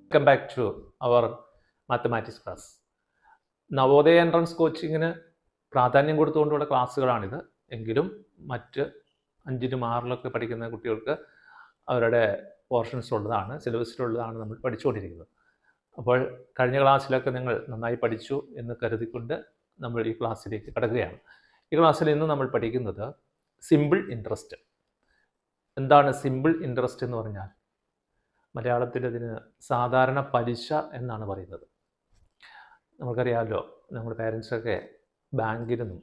Welcome back to our mathematics class Navodaya entrance കോച്ചിങ്ങിന് പ്രാധാന്യം കൊടുത്തുകൊണ്ടുള്ള ക്ലാസ്സുകളാണിത്. എങ്കിലും മറ്റ് അഞ്ചിനും ആറിലൊക്കെ പഠിക്കുന്ന കുട്ടികൾക്ക് അവരുടെ പോർഷൻസ് ഉള്ളതാണ് സിലബസിലുള്ളതാണ് നമ്മൾ പഠിച്ചുകൊണ്ടിരിക്കുന്നത്. അപ്പോൾ കഴിഞ്ഞ ക്ലാസ്സിലൊക്കെ നിങ്ങൾ നന്നായി പഠിച്ചു എന്ന് കരുതിക്കൊണ്ട് നമ്മൾ ഈ ക്ലാസ്സിലേക്ക് കടക്കുകയാണ്. ഈ ക്ലാസ്സിൽ ഇന്ന് നമ്മൾ പഠിക്കുന്നത് സിമ്പിൾ ഇൻട്രസ്റ്റ് എന്താണ് സിമ്പിൾ ഇൻട്രസ്റ്റ് എന്ന് പറഞ്ഞാൽ? മലയാളത്തിൽ അതിന് സാധാരണ പലിശ എന്നാണ് പറയുന്നത്. നമുക്കറിയാമല്ലോ നമ്മുടെ പേരൻസൊക്കെ ബാങ്കിൽ നിന്നും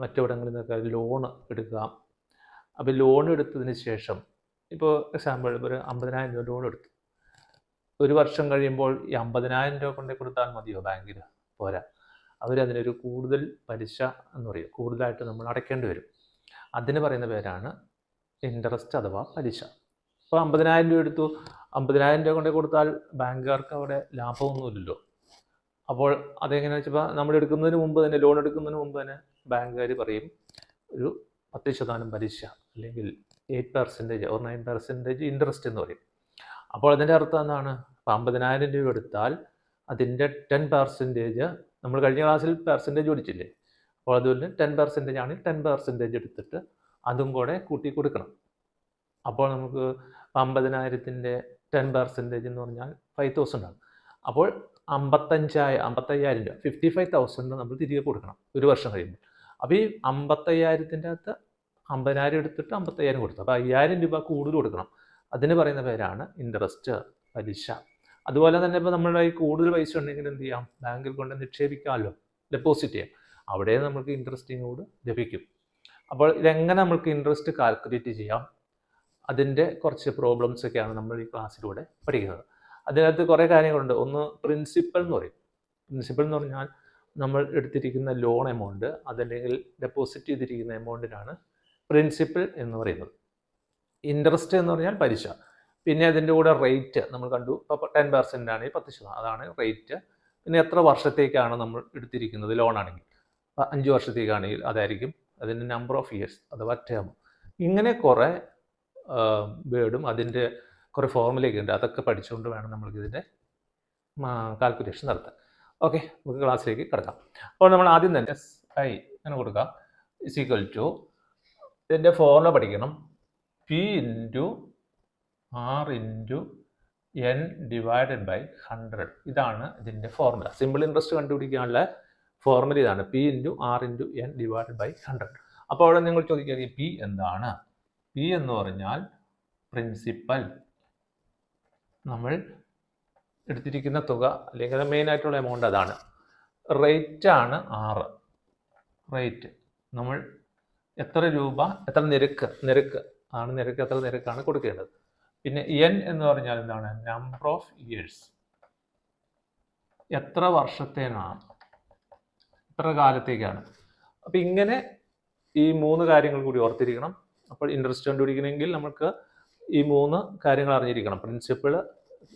മറ്റിടങ്ങളിൽ നിന്നൊക്കെ ലോൺ എടുക്കുക. അപ്പോൾ ലോൺ എടുത്തതിന് ശേഷം ഇപ്പോൾ എക്സാമ്പിൾ ഒരു അമ്പതിനായിരം രൂപ ലോൺ എടുത്തു. ഒരു വർഷം കഴിയുമ്പോൾ ഈ അമ്പതിനായിരം രൂപ കൊണ്ടേ കൊടുത്താൽ മതിയോ ബാങ്കിൽ? പോരാ. അവരതിനൊരു കൂടുതൽ പലിശ എന്ന് പറയും. കൂടുതലായിട്ട് നമ്മൾ അടയ്ക്കേണ്ടി വരും. അതിന് പറയുന്ന പേരാണ് ഇൻട്രസ്റ്റ് അഥവാ പലിശ. അപ്പോൾ അമ്പതിനായിരം രൂപ എടുത്തു. അമ്പതിനായിരം രൂപ കൊണ്ട് കൊടുത്താൽ ബാങ്കുകാർക്ക് അവിടെ ലാഭമൊന്നുമില്ലല്ലോ അപ്പോൾ അതെങ്ങനെയാണെന്ന് വെച്ചപ്പോൾ നമ്മൾ എടുക്കുന്നതിന് മുമ്പ് തന്നെ ലോൺ എടുക്കുന്നതിന് മുമ്പ് തന്നെ ബാങ്കുകാർ പറയും ഒരു പത്ത് ശതമാനം പലിശ അല്ലെങ്കിൽ eight percentage or nine percentage interest എന്ന് പറയും. അപ്പോൾ അതിന്റെ അർത്ഥം എന്താണ്? അപ്പോൾ അമ്പതിനായിരം രൂപ എടുത്താൽ അതിന്റെ ടെൻ പെർസെന്റേജ് നമ്മൾ കഴിഞ്ഞ ക്ലാസ്സിൽ പെർസെന്റേജ് പഠിച്ചില്ലേ? അപ്പോൾ അതുപോലെ ടെൻ പെർസെന്റേജ് ആണെങ്കിൽ ടെൻ പെർസെന്റേജ് എടുത്തിട്ട് അതും കൂടെ കൂട്ടി കൊടുക്കണം. അപ്പോൾ നമുക്ക് അമ്പതിനായിരത്തിന്റെ ടെൻ പെർസെന്റേജ് എന്ന് പറഞ്ഞാൽ ഫൈവ് തൗസൻഡ് ആണ്. അപ്പോൾ അമ്പത്തഞ്ചായ അമ്പത്തയ്യായിരം രൂപ ഫിഫ്റ്റി ഫൈവ് തൗസൻഡ് നമ്മൾ തിരികെ കൊടുക്കണം ഒരു വർഷം കഴിയുമ്പോൾ. അപ്പോൾ ഈ അമ്പത്തയ്യായിരത്തിന്റെ അകത്ത് അമ്പതിനായിരം എടുത്തിട്ട് അമ്പത്തയ്യായിരം കൊടുത്തു. അപ്പോൾ അയ്യായിരം രൂപ കൂടുതൽ കൊടുക്കണം. അതിന് പറയുന്ന പേരാണ് ഇൻട്രസ്റ്റ് പലിശ. അതുപോലെ തന്നെ ഇപ്പോൾ നമ്മുടെ ഈ കൂടുതൽ പൈസ ഉണ്ടെങ്കിൽ എന്ത് ചെയ്യാം? ബാങ്കിൽ കൊണ്ട് നിക്ഷേപിക്കാമല്ലോ. ഡെപ്പോസിറ്റ് ചെയ്യാം. അവിടെ നമുക്ക് ഇൻട്രസ്റ്റിനോട് ലഭിക്കും. അപ്പോൾ ഇതെങ്ങനെ നമുക്ക് ഇൻട്രസ്റ്റ് കാൽക്കുലേറ്റ് ചെയ്യാം? അതിന്റെ കുറച്ച് പ്രോബ്ലംസ് ഒക്കെയാണ് നമ്മൾ ഈ ക്ലാസ്സിലൂടെ പഠിക്കുന്നത്. അതിനകത്ത് കുറേ കാര്യങ്ങളുണ്ട്. ഒന്ന് പ്രിൻസിപ്പൽ എന്ന് പറയും. പ്രിൻസിപ്പൽ എന്ന് പറഞ്ഞാൽ നമ്മൾ എടുത്തിരിക്കുന്ന ലോൺ എമൗണ്ട് അതല്ലെങ്കിൽ ഡെപ്പോസിറ്റ് ചെയ്തിരിക്കുന്ന എമൗണ്ടിനാണ് പ്രിൻസിപ്പൽ എന്ന് പറയുന്നത്. ഇൻട്രസ്റ്റ് എന്ന് പറഞ്ഞാൽ പലിശ. പിന്നെ അതിന്റെ കൂടെ റേറ്റ് നമ്മൾ കണ്ടു. ഇപ്പോൾ ടെൻ പെർസെന്റ് ആണ് പത്ത് ശതമാനം അതാണ് റേറ്റ് പിന്നെ എത്ര വർഷത്തേക്കാണ് നമ്മൾ എടുത്തിരിക്കുന്നത് ലോൺ ആണെങ്കിൽ? അഞ്ച് വർഷത്തേക്കാണെങ്കിൽ അതായിരിക്കും അതിന്റെ നമ്പർ ഓഫ് ഇയേഴ്സ് അഥവാ ടേം ഇങ്ങനെ കുറേ വേർഡും അതിന്റെ കുറേ ഫോർമുലയൊക്കെ ഉണ്ട്. അതൊക്കെ പഠിച്ചുകൊണ്ട് വേണം നമ്മൾക്ക് ഇതിന്റെ കാൽക്കുലേഷൻ നടത്താൻ. ഓക്കെ നമുക്ക് ക്ലാസ്സിലേക്ക് കിടക്കാം. അപ്പോൾ നമ്മൾ ആദ്യം തന്നെ എസ് ഐ അങ്ങനെ കൊടുക്കാം. ഇസ് ഈക്വൽ ടു ഇതിന്റെ ഫോർമുല പഠിക്കണം. P into R into N divided by hundred. ഇതാണ് ഇതിന്റെ ഫോർമുല. സിമ്പിൾ ഇൻട്രസ്റ്റ് കണ്ടുപിടിക്കാനുള്ള ഫോർമുല ഇതാണ്. P into R into N divided by hundred. അപ്പോൾ അവിടെ നിങ്ങൾ ചോദിക്കുക പി എന്താണ്? പി എന്ന് പറഞ്ഞാൽ പ്രിൻസിപ്പൽ. നമ്മൾ എടുത്തിരിക്കുന്ന തുക അല്ലെങ്കിൽ മെയിൻ ആയിട്ടുള്ള എമൗണ്ട് അതാണ്. റേറ്റ് ആണ് ആറ് റേറ്റ് നമ്മൾ എത്ര രൂപ എത്ര നിരക്ക് നിരക്ക്. ആണ് നിരക്ക് എത്ര നിരക്കാണ് കൊടുക്കേണ്ടത്. പിന്നെ എൻ എന്ന് പറഞ്ഞാൽ എന്താണ്? നമ്പർ ഓഫ് ഇയേഴ്സ് എത്ര വർഷത്തേനാണ്? എത്ര കാലത്തേക്കാണ്? അപ്പം ഇങ്ങനെ ഈ മൂന്ന് കാര്യങ്ങൾ കൂടി ഓർത്തിരിക്കണം. അപ്പോൾ ഇൻട്രസ്റ്റ് കണ്ടുപിടിക്കണമെങ്കിൽ നമുക്ക് ഈ മൂന്ന് കാര്യങ്ങൾ അറിഞ്ഞിരിക്കണം. പ്രിൻസിപ്പിൾ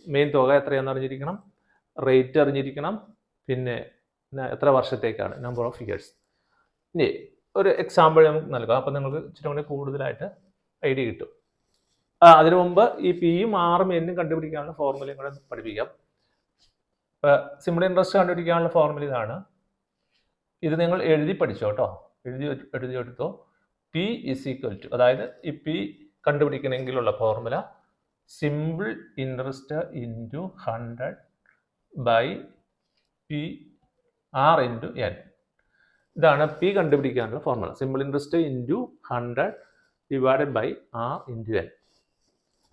മെയിൻ തുക എത്രയാണെന്ന് അറിഞ്ഞിരിക്കണം. റേറ്റ് അറിഞ്ഞിരിക്കണം. പിന്നെ എത്ര വർഷത്തേക്കാണ്? നമ്പർ ഓഫ് ഇയേഴ്സ് ഇനി ഒരു എക്സാമ്പിൾ നമുക്ക് നൽകാം. അപ്പം നിങ്ങൾക്ക് ഇച്ചിരി കൂടി കൂടുതലായിട്ട് ഐഡിയ കിട്ടും. അതിനു മുമ്പ് ഈ പിയും ആറും എന്നും കണ്ടുപിടിക്കാനുള്ള ഫോർമുലയും കൂടെ പഠിപ്പിക്കാം. സിമ്പിൾ ഇൻട്രസ്റ്റ് കണ്ടുപിടിക്കാനുള്ള ഫോർമുല ഇതാണ്. ഇത് നിങ്ങൾ എഴുതി പഠിച്ചോ കേട്ടോ എഴുതി എഴുതി എടുത്തോ? പി ഇസ് ഈക്വൽ ടു അതായത് ഈ P കണ്ടുപിടിക്കണമെങ്കിലുള്ള formula simple interest into hundred by P R into N ഇതാണ് പി കണ്ടുപിടിക്കാനുള്ള formula simple interest into hundred divided by R into N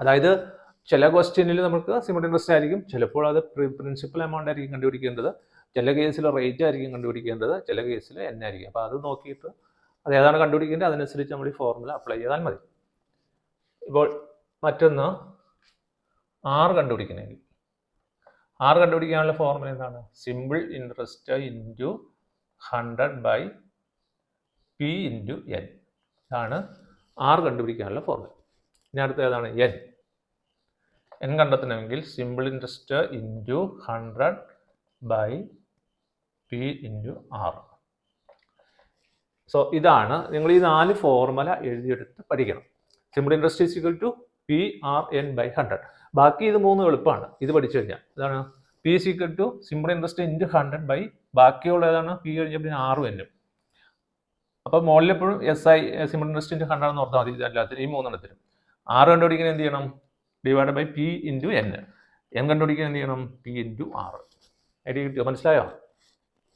അതായത് ചില ക്വസ്റ്റ്യനിൽ നമുക്ക് സിമ്പിൾ ഇൻട്രസ്റ്റ് ആയിരിക്കും ചിലപ്പോൾ അത് പ്രിൻസിപ്പൽ എമൗണ്ട് ആയിരിക്കും കണ്ടുപിടിക്കേണ്ടത് ചില കേസിൽ റേറ്റ് ആയിരിക്കും കണ്ടുപിടിക്കേണ്ടത് ചില കേസിൽ എൻ ആയിരിക്കും. അപ്പോൾ അത് നോക്കിയിട്ട് അത് ഏതാണ് കണ്ടുപിടിക്കേണ്ടത് അതിനനുസരിച്ച് നമ്മൾ ഈ ഫോർമുല അപ്ലൈ ചെയ്താൽ മതി. ഇപ്പോൾ മറ്റൊന്ന് ആറ് കണ്ടുപിടിക്കണമെങ്കിൽ. ആറ് കണ്ടുപിടിക്കാനുള്ള ഫോർമുല എന്താണ്? Simple interest into hundred by P into N ഇതാണ് ആറ് കണ്ടുപിടിക്കാനുള്ള ഫോർമുല ഇനി അടുത്ത ഏതാണ് എൻ എൻ കണ്ടെത്തണമെങ്കിൽ simple interest into hundred by P into R so ഇതാണ് നിങ്ങൾ ഈ നാല് ഫോർമുല എഴുതിയെടുത്ത് പഠിക്കണം. Simple interest is equal to P R N by hundred ബാക്കി ഇത് മൂന്ന് എളുപ്പമാണ്. ഇത് പഠിച്ചു കഴിഞ്ഞാൽ ഇതാണ്. P is equal to simple interest into hundred by ബാക്കിയുള്ള ഏതാണ്? പി കഴിഞ്ഞാൽ പിന്നെ ആറും എന്നും അപ്പോൾ മുകളിൽ എപ്പോഴും S I simple interest into hundred എന്ന് ഓർത്താൽ മതി. ഇതല്ലാത്തിനും ഈ മൂന്നെണ്ണത്തിനും. ആറ് കണ്ടുപിടിക്കാൻ എന്ത് ചെയ്യണം? Divide by P into N N കണ്ടുപിടിക്കാൻ എന്ത് ചെയ്യണം? പി ഇന്റു ആറ് ഐഡിയ കിട്ടിയോ? മനസ്സിലായോ?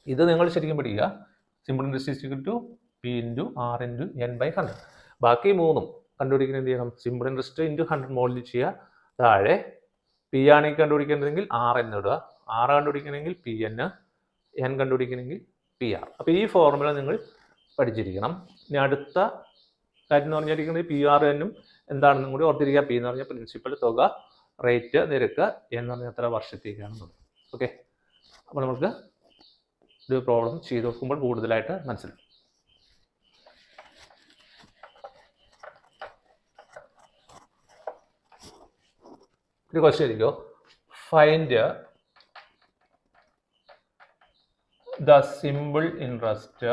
ഇത് നിങ്ങൾ ശരിക്കും പഠിക്കുക. Simple is to P into R into N by hundred ബാക്കി മൂന്നും കണ്ടുപിടിക്കാൻ എന്ത് ചെയ്യണം? സിമ്പിൾ ഇൻട്രസ്റ്റ് ഇന്റു ഹൺഡ്രഡ് മോഡിൽ ചെയ്യുക. താഴെ പി ആണെങ്കിൽ കണ്ടുപിടിക്കേണ്ടതെങ്കിൽ ആർ എന്നിടുക ആർ കണ്ടുപിടിക്കണമെങ്കിൽ പി എൻ എൻ കണ്ടുപിടിക്കണമെങ്കിൽ പി ആർ അപ്പോൾ ഈ ഫോർമുല നിങ്ങൾ പഠിച്ചിരിക്കണം. ഇനി അടുത്ത കാര്യം എന്ന് പറഞ്ഞിരിക്കുന്നത് പി ആർ എന്നും എന്താണെന്നും കൂടി ഓർത്തിരിക്കുക. പി എന്ന് പറഞ്ഞാൽ പ്രിൻസിപ്പൽ തുക റേറ്റ് നിരക്ക് എന്ന് പറഞ്ഞാൽ എത്ര വർഷത്തേക്കാണെന്നുള്ളത് ഓക്കെ അപ്പോൾ നമുക്ക് ഒരു പ്രോബ്ലം ചെയ്ത് നോക്കുമ്പോൾ കൂടുതലായിട്ട് മനസ്സിലാവും. ഒരു question ആയിരിക്കോ find the simple interest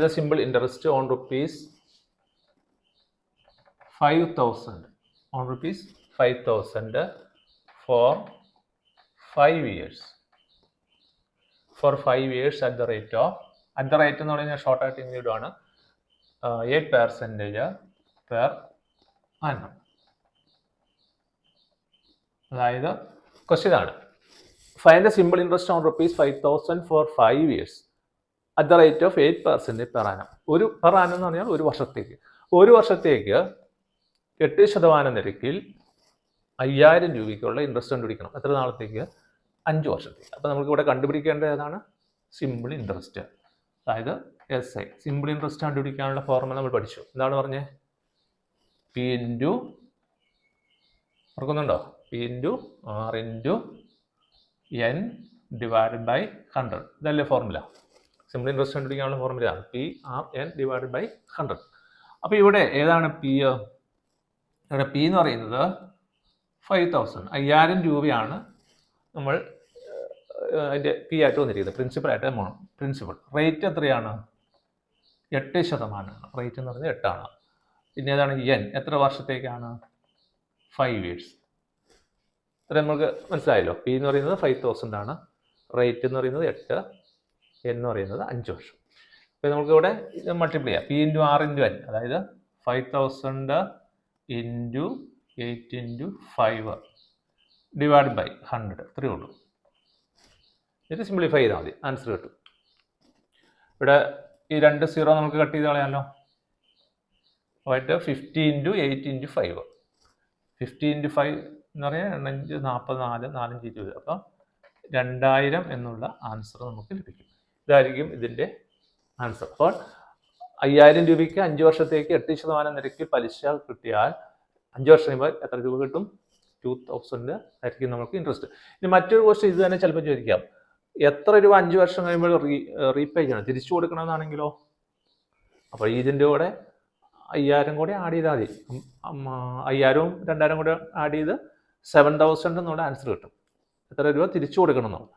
the simple interest on rupees five thousand on rupees five thousand for five years for five years at the rate of at the rate എന്ന് പറഞ്ഞാൽ ഷോർട്ടായിട്ട് ഇൻക്ലൂഡ് ആണ്. Eight percentage per annum അതായത് question ആണ് find the simple interest on rupees five thousand for five years at the rate of eight percentage per annum ഒരു per annum എന്ന് പറഞ്ഞാൽ ഒരു വർഷത്തേക്ക്. ഒരു വർഷത്തേക്ക് എട്ട് ശതമാനം നിരക്കിൽ അയ്യായിരം രൂപയ്ക്കുള്ള ഇൻട്രസ്റ്റ് കണ്ടുപിടിക്കണം. എത്ര നാളത്തേക്ക്? അഞ്ച് വർഷത്തേക്ക്. അപ്പോൾ നമുക്ക് ഇവിടെ കണ്ടുപിടിക്കേണ്ടത് ഏതാണ്? സിമ്പിൾ ഇൻട്രസ്റ്റ് അതായത് എസ് ഐ സിമ്പിൾ ഇൻട്രസ്റ്റ് കണ്ടുപിടിക്കാനുള്ള ഫോർമുല നമ്മൾ പഠിച്ചു. എന്താണ് പറഞ്ഞത് പി ഇന്റു ഓർക്കുന്നുണ്ടോ? P into R into N divided by hundred ഇതല്ലേ ഫോർമുല സിമ്പിൾ ഇൻട്രസ്റ്റ് കണ്ടുപിടിക്കാനുള്ള formula P R N divided by hundred അപ്പോൾ ഇവിടെ ഏതാണ് പി ഇവിടെ പി എന്ന് പറയുന്നത് ഫൈവ് തൗസൻഡ് അയ്യായിരം രൂപയാണ് നമ്മൾ അതിന്റെ പി ആയിട്ട് വന്നിരിക്കുന്നത്. പ്രിൻസിപ്പൽ ആയിട്ട് പ്രിൻസിപ്പൾ റേറ്റ് എത്രയാണ്? എട്ട് ശതമാനമാണ്. റേറ്റ് എന്ന് പറയുന്നത് എട്ടാണ്. പിന്നെ ഏതാണ് എൻ എത്ര വർഷത്തേക്കാണ്? ഫൈവ് ഇയേഴ്സ് അത്ര നമുക്ക് മനസ്സിലായല്ലോ. പി എന്ന് പറയുന്നത് ഫൈവ് തൗസൻഡ് ആണ്. റേറ്റ് എന്ന് പറയുന്നത് എട്ട്. എന്ന് പറയുന്നത് അഞ്ച് വർഷം. അപ്പോൾ നമുക്കിവിടെ ഇത് മൾട്ടിപ്ലൈ ചെയ്യാം. P into R into N അതായത് five thousand into eight into five divide by hundred ഇത്രയേ ഉള്ളൂ. ഇത് സിംപ്ലിഫൈ ചെയ്താൽ മതി. ആൻസർ കിട്ടും. ഇവിടെ ഈ രണ്ട് സീറോ നമുക്ക് കട്ട് ചെയ്ത് കളയാമല്ലോ പോയിട്ട് fifty into eight into five fifty into five എന്ന് പറഞ്ഞാൽ എണ്ണഞ്ച് നാൽപ്പത് നാല് നാലഞ്ച് ഇരുപത്. അപ്പം രണ്ടായിരം എന്നുള്ള ആൻസർ നമുക്ക് ലഭിക്കും. ഇതായിരിക്കും ഇതിന്റെ ആൻസർ അപ്പോൾ അയ്യായിരം രൂപയ്ക്ക് അഞ്ച് വർഷത്തേക്ക് എട്ട് ശതമാനം നിരക്കിൽ പലിശ കിട്ടിയാൽ അഞ്ച് വർഷം കഴിയുമ്പോൾ എത്ര രൂപ കിട്ടും? ടു തൗസൻഡ് ആയിരിക്കും നമുക്ക് ഇൻട്രസ്റ്റ് ഇനി മറ്റൊരു ക്വസ്റ്റ്യൻ ഇത് തന്നെ ചിലപ്പോൾ ചോദിക്കാം. എത്ര രൂപ അഞ്ച് വർഷം കഴിയുമ്പോൾ റീ റീപേ ചെയ്യണം? തിരിച്ചു കൊടുക്കണമെന്നാണെങ്കിലോ? അപ്പോൾ ഇതിന്റെ കൂടെ അയ്യായിരം കൂടി ആഡ് ചെയ്താൽ മതി. അയ്യായിരവും രണ്ടായിരം കൂടെ ആഡ് ചെയ്ത് സെവൻ തൗസൻഡ് എന്നുള്ള ആൻസർ കിട്ടും. എത്ര രൂപ തിരിച്ചു കൊടുക്കണം എന്നുള്ളത്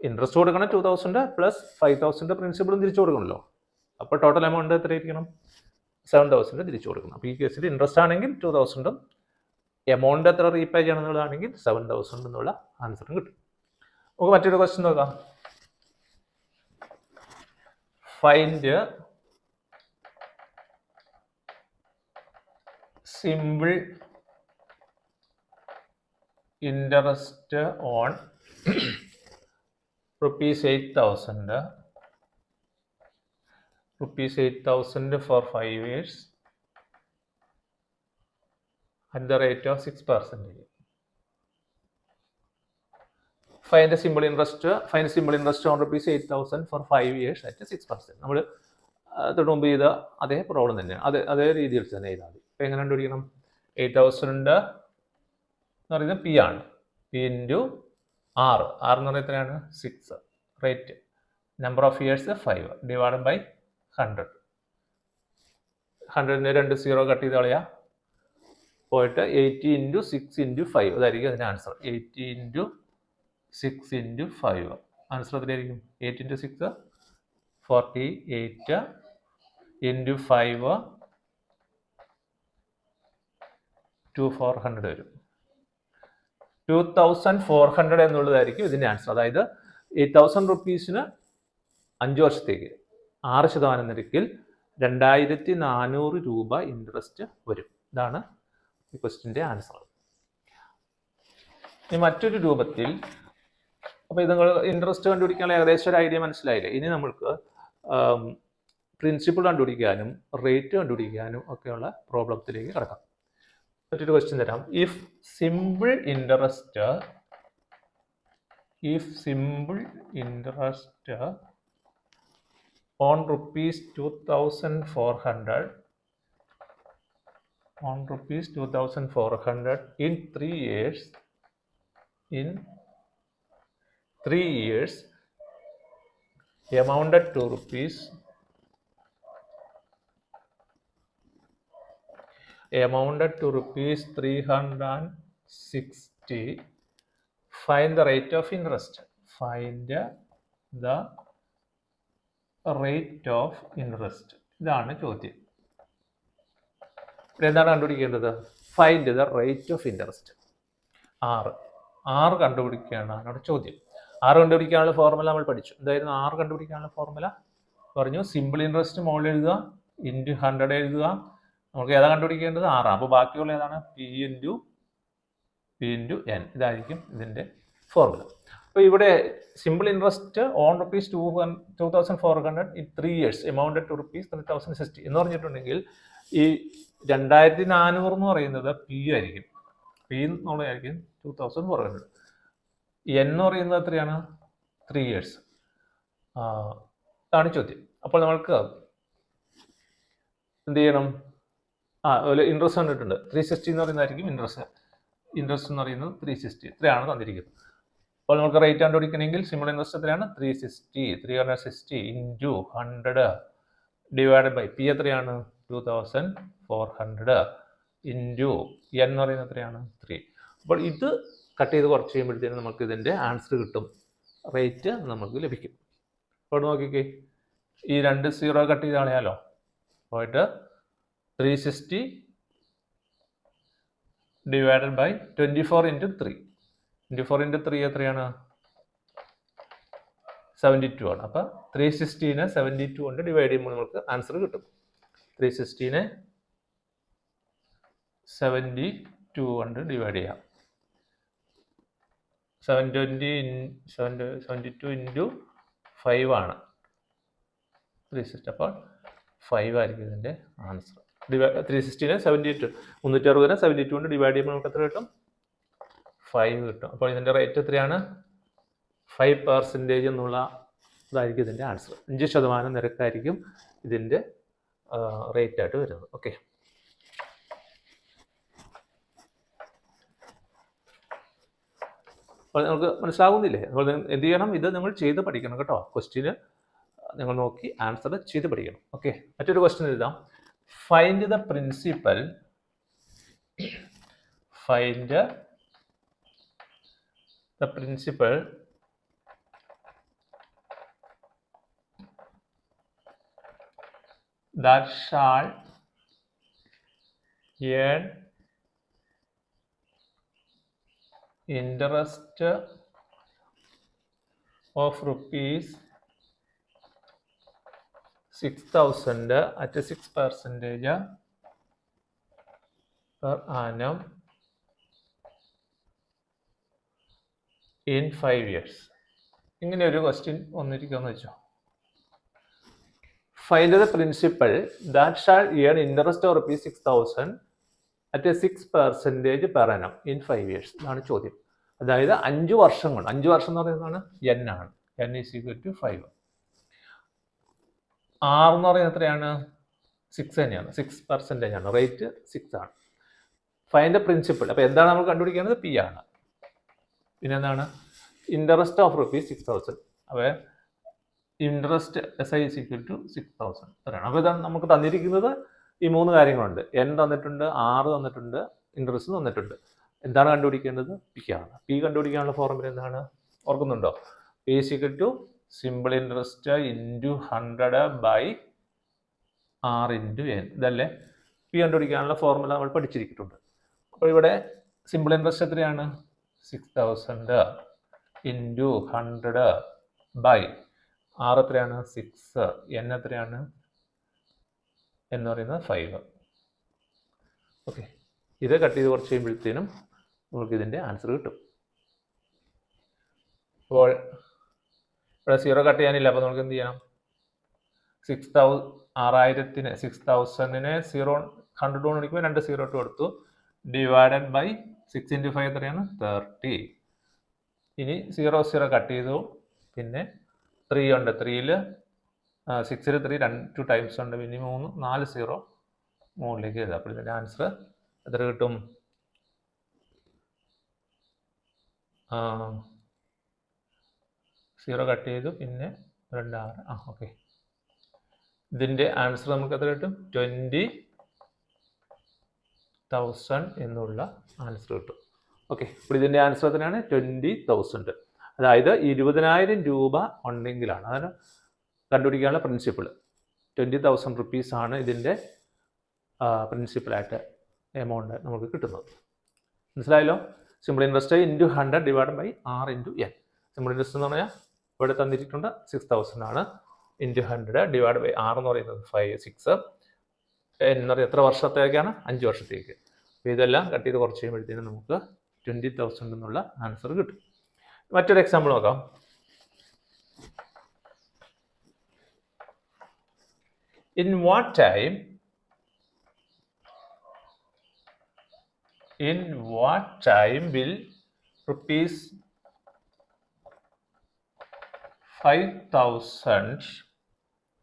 ഇൻട്രസ്റ്റ് കൊടുക്കണം two thousand plus five thousand പ്രിൻസിപ്പളും തിരിച്ചു കൊടുക്കണമല്ലോ അപ്പോൾ ടോട്ടൽ എമൗണ്ട് എത്രയായിരിക്കണം? സെവൻ തൗസൻഡ് തിരിച്ചു കൊടുക്കണം. അപ്പോൾ ഈ കേസിൽ ഇൻട്രസ്റ്റ് ആണെങ്കിൽ ടു തൗസൻഡും എമൗണ്ട് എത്ര റീപേ ചെയ്യണം എന്നുള്ളതാണെങ്കിൽ സെവൻ തൗസൻഡ് എന്നുള്ള ആൻസറും കിട്ടും. നമുക്ക് മറ്റൊരു ക്വസ്റ്റ്യൻ നോക്കാം. Find simple interest on rupees eight thousand rupees eight thousand for five years at the rate of 6 percentage. Find simple interest interest, find simple interest on rupees 8000 for 5 years at 6 percent. നമ്മൾ തൊട്ട് മുമ്പ് ചെയ്ത അതേ problem തന്നെയാണ് അതേ അതേ രീതിയിൽ തന്നെ ചെയ്താൽ മതി അപ്പോൾ എങ്ങനെ കണ്ടുപിടിക്കണം എയ്റ്റ് തൗസൻഡ് എന്ന് പറയുന്നത് പി ആണ് പി ഇന്റു ആറ്. ആറ് എന്ന് പറയുന്നത് എത്രയാണ്? Six rate number of years five divide by hundred ഹൺഡ്രഡിന് രണ്ട് സീറോ കട്ട് ചെയ്ത് കളയാ. പോയിട്ട് eighty into six into five അതായിരിക്കും അതിന്റെ answer eighty into six into five answer എത്രയായിരിക്കും? Eight into six forty eight into five two four hundred വരും. Two thousand four hundred എന്നുള്ളതായിരിക്കും ഇതിന്റെ ആൻസർ അതായത് എയ്റ്റ് തൗസൻഡ് റുപ്പീസിന് അഞ്ച് വർഷത്തേക്ക് ആറ് ശതമാനം നിരക്കിൽ രണ്ടായിരത്തി നാനൂറ് രൂപ ഇൻട്രസ്റ്റ് വരും. ഇതാണ് ഈ ക്വസ്റ്റിന്റെ ആൻസർ ഇനി മറ്റൊരു രൂപത്തിൽ അപ്പോൾ ഇത് നിങ്ങൾ ഇൻട്രസ്റ്റ് കണ്ടുപിടിക്കാനുള്ള ഏകദേശം ഒരു ഐഡിയ മനസ്സിലായില്ലേ? ഇനി നമ്മൾക്ക് പ്രിൻസിപ്പിൾ കണ്ടുപിടിക്കാനും റേറ്റ് കണ്ടുപിടിക്കാനും ഒക്കെയുള്ള പ്രോബ്ലത്തിലേക്ക് കിടക്കാം. മറ്റൊരു ക്വസ്റ്റ്യൻ തരാം if simple interest if simple interest on rupees 2400 on rupees 2400 in 3 years in 3 years amounted to rupees amounted to rupees 360 find the rate of interest. Find the rate of interest ഇതാണ് ചോദ്യം. എന്താണ് കണ്ടുപിടിക്കേണ്ടത്? Find the rate of interest ആറ് ആറ് കണ്ടുപിടിക്കുകയാണ് അവിടെ ചോദ്യം. ആറ് കണ്ടുപിടിക്കാനുള്ള ഫോർമുല നമ്മൾ പഠിച്ചു. എന്തായിരുന്നു ആറ് കണ്ടുപിടിക്കാനുള്ള ഫോർമുല പറഞ്ഞു സിമ്പിൾ ഇൻട്രസ്റ്റ് മോളിൽ എഴുതുക ഇന്റു ഹൺഡ്രഡ് എഴുതുക നമുക്ക് ഏതാ കണ്ടുപിടിക്കേണ്ടത്? ആറാണ് അപ്പോൾ ബാക്കിയുള്ള ഏതാണ്? P into P into N ഇതായിരിക്കും ഇതിന്റെ ഫോർമുല അപ്പോൾ ഇവിടെ simple interest on rupees two two thousand four hundred in three years amount to rupees three thousand sixty എന്ന് പറഞ്ഞിട്ടുണ്ടെങ്കിൽ ഈ രണ്ടായിരത്തി നാനൂറ് എന്ന് പറയുന്നത് പി ആയിരിക്കും. പി എന്നുള്ളതായിരിക്കും two thousand four hundred N എന്ന് പറയുന്നത് എത്രയാണ്? ത്രീ ഇയേഴ്സ് അതാണ് ചോദ്യം. അപ്പോൾ നമ്മൾക്ക് എന്ത് ചെയ്യണം? ആ ഒരു ഇൻട്രസ്റ്റ് കണ്ടിട്ടുണ്ട് ത്രീ സിക്സ്റ്റി എന്ന് പറയുന്നതായിരിക്കും ഇൻട്രസ്റ്റ് ഇൻട്രസ്റ്റ് എന്ന് പറയുന്നത് ത്രീ സിക്സ്റ്റി ഇത്രയാണ് തന്നിരിക്കുന്നത്. അപ്പോൾ നമുക്ക് റേറ്റ് കണ്ടുപിടിക്കണമെങ്കിൽ സിമ്പിൾ ഇൻട്രസ്റ്റ് എത്രയാണ് three sixty three hundred sixty into hundred divided by P എത്രയാണ്? Two thousand four hundred into N എന്ന് പറയുന്നത് എത്രയാണ്? ത്രീ അപ്പോൾ ഇത് കട്ട് ചെയ്ത് കുറച്ച് കഴിയുമ്പോഴത്തേനും നമുക്ക് ഇതിന്റെ ആൻസർ കിട്ടും. റേറ്റ് നമുക്ക് ലഭിക്കും. അപ്പോൾ നോക്കിക്കേ. ഈ രണ്ട് സീറോ കട്ട് ചെയ്ത് കളയാലോ? പോയിട്ട് three sixty divided by twenty four into three into four into three എത്രയാണ്? സെവന്റി ടു ആണ്. അപ്പം ത്രീ സിക്സ്റ്റീനെ സെവന്റി ടു കൊണ്ട് ഡിവൈഡ് ചെയ്യുമ്പോൾ നമുക്ക് ആൻസർ കിട്ടും. ത്രീ സിക്സ്റ്റീനെ സെവന്റി ടു കൊണ്ട് ഡിവൈഡ് ചെയ്യാം. Seven twenty in seven seventy two into five ആണ്. ത്രീ സിക്സ്റ്റി അപ്പോൾ ഫൈവ് ആയിരിക്കും ഇതിന്റെ ആൻസർ ത്രീ സിക്സ്റ്റീനെ സെവന്റി ടു മുന്നൂറ്റി അറുപതിനെ സെവന്റി ടു കൊണ്ട് ഡിവൈഡ് ചെയ്യുമ്പോൾ നമുക്ക് എത്ര കിട്ടും? ഫൈവ് കിട്ടും. അപ്പോൾ ഇതിന്റെ റേറ്റ് എത്രയാണ്? ഫൈവ് പെർസെന്റേജ് എന്നുള്ള ഇതായിരിക്കും ഇതിന്റെ ആൻസർ അഞ്ച് ശതമാനം നിരക്കായിരിക്കും ഇതിന്റെ റേറ്റ് ആയിട്ട് വരുന്നത്. ഓക്കെ അപ്പോൾ നമുക്ക് മനസ്സിലാകുന്നില്ലേ അപ്പോൾ എന്ത് ചെയ്യണം? ഇത് നിങ്ങൾ ചെയ്ത് പഠിക്കണം കേട്ടോ. ക്വസ്റ്റ്യന് നിങ്ങൾ നോക്കി ആൻസർ ചെയ്ത് പഠിക്കണം. ഓക്കെ മറ്റൊരു ക്വസ്റ്റ്യൻ എഴുതാം. find the principal find the principal that shall earn interest of rupees 6000 thousand at 6 percentage per annum in five years ഇങ്ങനെ ഒരു ക്വസ്റ്റ്യൻ വന്നിരിക്കുമെന്ന് വെച്ചോ. Find the principal that shall yield interest of rupees six thousand at a six percentage per annum in five years ഇതാണ് ചോദ്യം. അതായത് അഞ്ച് വർഷം കൊണ്ട് അഞ്ച് വർഷം എന്ന് പറയുന്നതാണ് എൻ ആണ്. N is equal to five ആറ് എന്ന് പറയുന്നത് എത്രയാണ്? സിക്സ് തന്നെയാണ്. സിക്സ് പെർസെന്റേജ് ആണ്. റേറ്റ് സിക്സ് ആണ്. ഫൈന്റെ പ്രിൻസിപ്പിൾ അപ്പോൾ എന്താണ് നമ്മൾ കണ്ടുപിടിക്കേണ്ടത്? പി ആണ്. പിന്നെ എന്താണ് interest of rupees six thousand അപ്പോൾ interest S I is equal to six thousand അത്രയാണ്. അപ്പോൾ ഇതാണ് നമുക്ക് തന്നിരിക്കുന്നത് ഈ മൂന്ന് കാര്യങ്ങളുണ്ട്. എൻ തന്നിട്ടുണ്ട് ആറ് തന്നിട്ടുണ്ട് ഇൻട്രസ്റ്റ് തന്നിട്ടുണ്ട്. എന്താണ് കണ്ടുപിടിക്കേണ്ടത്? പി ആണ്. പി കണ്ടുപിടിക്കാനുള്ള ഫോർമുല എന്താണ്? ഓർക്കുന്നുണ്ടോ? P is equal to simple interest into hundred by R into N ഇതല്ലേ? പി കണ്ടുപിടിക്കാനുള്ള ഫോർമുല നമ്മൾ പഠിച്ചിരിക്കുന്നുണ്ട്. അപ്പോൾ ഇവിടെ സിമ്പിൾ ഇൻട്രസ്റ്റ് എത്രയാണ്? Six thousand into hundred by R എത്രയാണ്? സിക്സ് എൻ എത്രയാണ്? എന്ന് പറയുന്നത് ഫൈവ് ഓക്കെ ഇത് കട്ട് ചെയ്ത് കുറച്ച് കഴിയുമ്പോഴത്തേനും നമുക്ക് ഇതിന്റെ ആൻസർ കിട്ടും. അപ്പോൾ ഇവിടെ സീറോ കട്ട് ചെയ്യാനില്ല അപ്പോൾ നമുക്ക് എന്ത് ചെയ്യണം? സിക്സ് തൗ ആറായിരത്തിന് സിക്സ് തൗസൻഡിന് സീറോ ഹൺഡ്രഡ് കൊണ്ട് കൊടുക്കുമ്പോൾ രണ്ട് സീറോ ഇട്ട് കൊടുത്തു divided by six into five എത്രയാണ്? തേർട്ടി ഇനി സീറോ സീറോ കട്ട് ചെയ്തു. പിന്നെ ത്രീ ഉണ്ട്. ത്രീയിൽ സിക്സിൽ ത്രീ രണ്ട് ടു ടൈംസ് ഉണ്ട്. പിന്നെ മൂന്ന് നാല് സീറോ മുകളിലേക്ക് എഴുതാം. അപ്പോൾ ഇതിന്റെ ആൻസർ എത്ര കിട്ടും? സീറോ കട്ട് ചെയ്തു പിന്നെ രണ്ട് ആറ്. ആ ഓക്കെ ഇതിന്റെ ആൻസർ നമുക്ക് എത്ര കിട്ടും? ട്വന്റി തൗസൻഡ് എന്നുള്ള ആൻസർ കിട്ടും. ഓക്കെ ഇപ്പോൾ ഇതിന്റെ ആൻസർ എത്രയാണ്? ട്വന്റി തൗസൻഡ് അതായത് ഇരുപതിനായിരം രൂപ ഉണ്ടെങ്കിലാണ്. അതാണ് കണ്ടുപിടിക്കാനുള്ള പ്രിൻസിപ്പിൾ ട്വന്റി തൗസൻഡ് റുപ്പീസ് ആണ് ഇതിന്റെ പ്രിൻസിപ്പിളായിട്ട് എമൗണ്ട് നമുക്ക് കിട്ടുന്നത്. മനസ്സിലായല്ലോ? Simple interest into hundred divide by R into N simple interest എന്ന് പറഞ്ഞാൽ ഇവിടെ തന്നിട്ടുണ്ട് സിക്സ് തൗസൻഡ് ആണ്. Into hundred divide by R എന്ന് പറയുന്നത് ഫൈവ് സിക്സ് എന്ന് പറയുന്നത് എത്ര വർഷത്തേക്കാണ്? അഞ്ച് വർഷത്തേക്ക്. അപ്പോൾ ഇതെല്ലാം കട്ട് ചെയ്ത് കുറച്ച് കഴിയുമ്പോഴത്തേനും നമുക്ക് ട്വന്റി തൗസൻഡ് എന്നുള്ള ആൻസർ കിട്ടും. മറ്റൊരു എക്സാമ്പിൾ നോക്കാം. In what time in what time will in what time will rupees 5000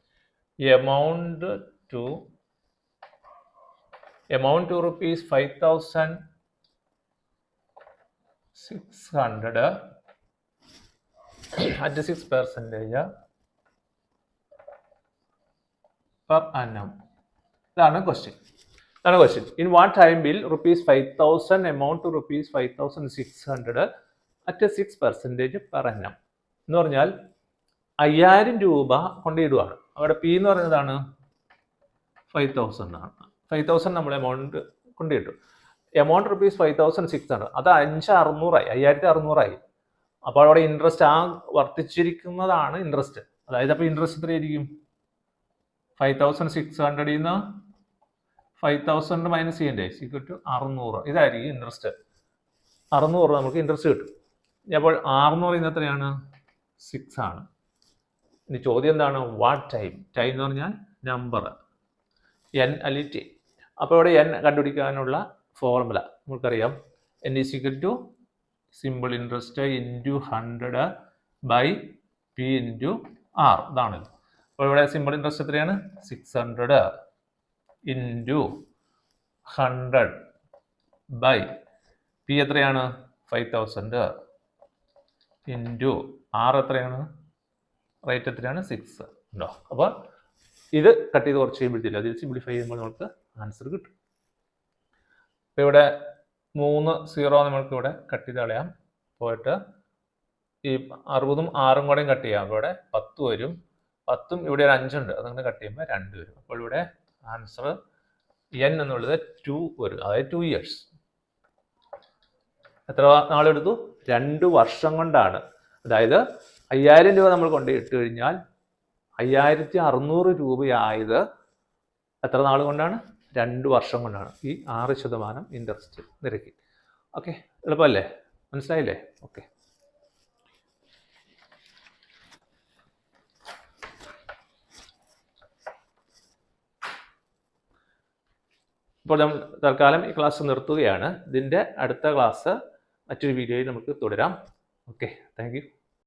amount to amount to rupees 5600 at 6 percentage per annum. ഇതാണ് ക്വസ്റ്റ്യൻ ഇതാണ് question in what time will rupees five thousand amount to rupees five thousand six hundred at six percentage per annum. എന്ന് പറഞ്ഞാൽ അയ്യായിരം രൂപ കൊണ്ടിടുകയാണ് അവിടെ P എന്ന് പറയുന്നതാണ് ഫൈവ് തൗസൻഡ് ആണ്. ഫൈവ് തൗസൻഡ് നമ്മൾ amount കൊണ്ടിട്ടു. Amount rupees five thousand six hundred അത് അഞ്ച് അറുന്നൂറായി അയ്യായിരത്തി അറുന്നൂറായി. അപ്പോൾ അവിടെ ഇൻട്രസ്റ്റ് ആ വർദ്ധിച്ചിരിക്കുന്നതാണ് ഇൻട്രസ്റ്റ് അതായത് അപ്പോൾ ഇൻട്രസ്റ്റ് എത്രയായിരിക്കും? ഫൈവ് തൗസൻഡ് സിക്സ് ഹൺഡ്രഡിൽ നിന്ന് ഫൈവ് തൗസൻഡ് മൈനസ് ചെയ്യണ്ടേ? സീക്വൽ ടു അറുന്നൂറ്. ഇതായിരിക്കും ഇൻട്രസ്റ്റ് അറുന്നൂറ് നമുക്ക് ഇൻട്രസ്റ്റ് കിട്ടും. അപ്പോൾ ആറ് എന്ന് പറയുന്നത് എത്രയാണ്? സിക്സ് ആണ്. ഇനി ചോദ്യം എന്താണ്? വാട്ട് ടൈം ടൈം എന്ന് പറഞ്ഞാൽ നമ്പർ എൻ അല്ലെ ടി അപ്പോൾ ഇവിടെ എൻ കണ്ടുപിടിക്കാനുള്ള ഫോർമുല നമുക്കറിയാം. N is equal to simple interest into hundred by P into R ഇതാണല്ലോ അപ്പോൾ ഇവിടെ സിമ്പിൾ ഇൻട്രസ്റ്റ് എത്രയാണ്? Six hundred into hundred by P എത്രയാണ്? ഫൈവ് തൗസൻഡ് ഇന്റു ആർ എത്രയാണ്? റേറ്റ് എത്രയാണ്? സിക്സ് ഉണ്ടോ അപ്പോൾ ഇത് കട്ട് ചെയ്ത് കുറച്ച് കഴിയുമ്പോഴത്തേക്കും അതിൽ സിംപ്ലിഫൈ ചെയ്യുമ്പോൾ നമുക്ക് ആൻസർ കിട്ടും. അപ്പോൾ ഇവിടെ മൂന്ന് സീറോ നമ്മൾക്ക് ഇവിടെ കട്ട് ചെയ്ത് കളയാം. പോയിട്ട് ഈ അറുപതും ആറും കൂടെയും കട്ട് ചെയ്യാം. അപ്പോൾ ഇവിടെ പത്ത് വരും. പത്തും ഇവിടെ ഒരു അഞ്ചുണ്ട്. അതങ്ങനെ കട്ട് ചെയ്യുമ്പോൾ രണ്ട് വരും. അപ്പോൾ ഇവിടെ ആൻസർ എൻ എന്നുള്ളത് ടു വരും. അതായത് ടു ഇയേഴ്സ് എത്ര നാളെടുത്തു? രണ്ട് വർഷം കൊണ്ടാണ്. അതായത് അയ്യായിരം രൂപ നമ്മൾ കൊണ്ട് ഇട്ട് കഴിഞ്ഞാൽ അയ്യായിരത്തി അറുന്നൂറ് രൂപയായത് എത്ര നാൾ കൊണ്ടാണ്? രണ്ട് വർഷം കൊണ്ടാണ് ഈ ആറ് ശതമാനം ഇൻട്രസ്റ്റ് നിരക്കി ഓക്കെ എളുപ്പമല്ലേ? മനസ്സിലായില്ലേ? ഓക്കെ ഇപ്പോൾ നമ്മൾ തൽക്കാലം ഈ ക്ലാസ് നിർത്തുകയാണ്. ഇതിന്റെ അടുത്ത ക്ലാസ് മറ്റൊരു വീഡിയോയിൽ നമുക്ക് തുടരാം. Okay thank